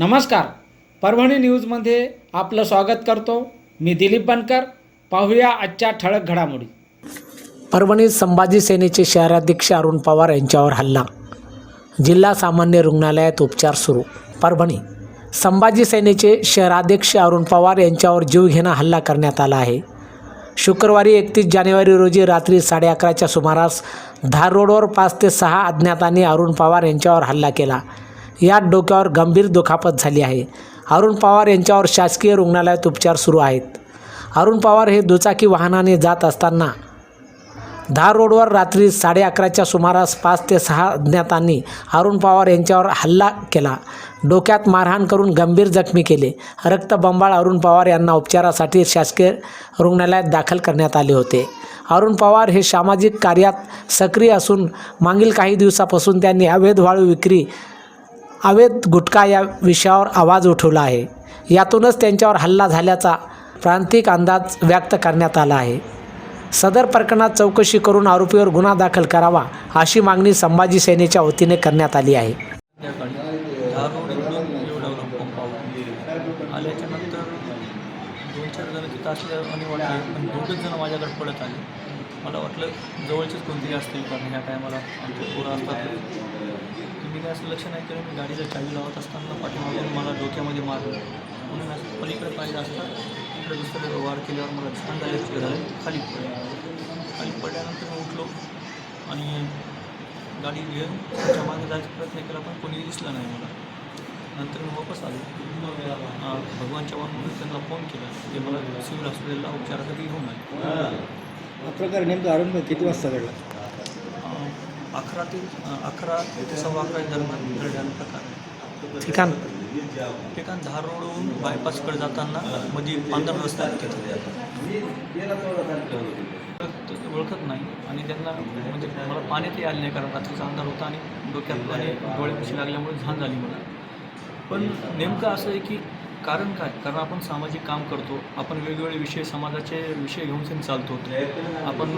नमस्कार. परभणी न्यूजमध्ये आपलं स्वागत करतो. मी दिलीप बनकर. पाहूया आजच्या ठळक घडामोडी. परभणीत संभाजी सेनेचे शहराध्यक्ष अरुण पवार यांच्यावर हल्ला. जिल्हा सामान्य रुग्णालयात उपचार सुरू. परभणी संभाजी सेनेचे शहराध्यक्ष अरुण पवार यांच्यावर जीवघेणा हल्ला करण्यात आला आहे. शुक्रवारी एकतीस जानेवारी रोजी रात्री साडे अकराच्या सुमारास धार रोडवर पाच ते सहा अज्ञातांनी अरुण पवार यांच्यावर हल्ला केला. यात डोक्यावर गंभीर दुखापत झाली आहे. अरुण पवार यांच्यावर शासकीय रुग्णालयात उपचार सुरू आहेत. अरुण पवार हे दुचाकी वाहनाने जात असताना धार रोडवर रात्री साडे अकराच्या सुमारास पाच ते सहा अज्ञातांनी अरुण पवार यांच्यावर हल्ला केला. डोक्यात मारहाण करून गंभीर जखमी केले. रक्तबंबाळ अरुण पवार यांना उपचारासाठी शासकीय रुग्णालयात दाखल करण्यात आले होते. अरुण पवार हे सामाजिक कार्यात सक्रिय असून मागील काही दिवसापासून त्यांनी अवैध वाळू विक्री अवैध गुटखा या विषयावर आवाज उठवला आहे. यातूनच त्यांच्यावर हल्ला झाल्याचा प्रांतिक अंदाज व्यक्त करण्यात आला आहे. सदर प्रकरणात चौकशी करून आरोपीवर गुन्हा दाखल करावा अशी मागणी संभाजी सेनेच्या वतीने करण्यात आली आहे. आल्याच्यानंतर दोन चार जण तिथं असल्या आणि वाटले पण दोघंच जण माझ्याकडे पडत आले. मला वाटलं जवळचेच कोणती असतील कारण ह्या टायमाला आमचे पोरं असतात. तर मी काय असं लक्ष नाही केलं मी गाडीचं चावी लावत असताना पाठीमागून मला डोक्यामध्ये मारलं म्हणून असं पलीकडे पाहिजे असता इकडे दुसऱ्या वार केल्यावर मला छान झालं झालं खाली पडलं. खाली पडल्यानंतर मी उठलो आणि गाडी घेऊन त्याच्यामागे जायचा प्रयत्न केला पण कोणी दिसलं नाही मला. नंतर मी वापस आलो. अं, भगवान चव्हाण म्हणून त्यांना फोन केला ते मला सिव्हिल हॉस्पिटलला उपचारासाठी घेऊन आले. प्रकार नेमका अरुण किती वाजता घडला? अं, अकरा ते अकरा ते सव्वा अकरा दरम्यान घडलेला प्रकार. ठिकाण? ठिकाण धार रोडवरून बायपासकडे जाताना मध्ये पांढरा रस्ता आहे तिथे तर ते ओळखत नाही आणि त्यांना म्हणजे मला पाण्यातही आले नाही कारण रात्रीचा अंधार होता आणि डोक्यात आणि डोळ्यापाशी लागल्यामुळे झाण झाली मला. पण नेमकं असं आहे की कारण काय? कारण आपण सामाजिक काम करतो आपण वेगवेगळे विषय समाजाचे विषय घेऊन सनी चालतो. आपण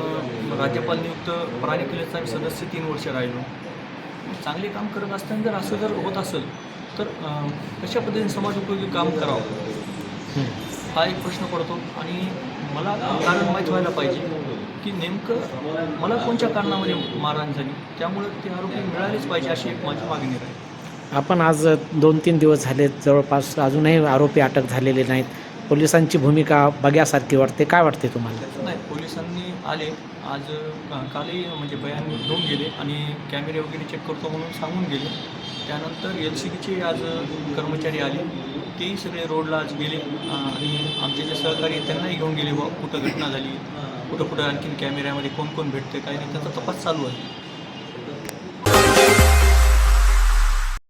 राज्यपाल नियुक्त प्राणी किल्ल्याचा आम्ही सदस्य तीन वर्ष राहिलो. चांगले काम करत असताना जर असं जर होत असेल तर कशा पद्धतीने समाज उपयोगी काम करावं? हा एक प्रश्न पडतो. आणि मला कारण माहीत व्हायला पाहिजे की नेमकं मला कोणत्या कारणामध्ये मारहाण झाली? त्यामुळे ते आरोपी मिळालेच पाहिजे अशी एक माझी मागणी राहील. आपण आज दोन तीन दिवस झाले जवळपास अजूनही आरोपी अटक झालेले नाहीत. पोलिसांची भूमिका बघ्यासारखी वाटते. काय वाटते तुम्हाला? नाही. पोलिसांनी आले. आज कालही म्हणजे बयान घेऊन गेले आणि कॅमेरे वगैरे चेक करतो म्हणून सांगून गेले. त्यानंतर एल सी बीचे आज कर्मचारी आले. तेही सगळे रोडला आज गेले. आणि आमचे जे सहकारी त्यांनाही घेऊन गेले. बुवा कुठं घटना झाली? कुठं कुठं आणखीन कॅमेऱ्यामध्ये कोण कोण भेटते काही नाही त्याचा तपास चालू आहे.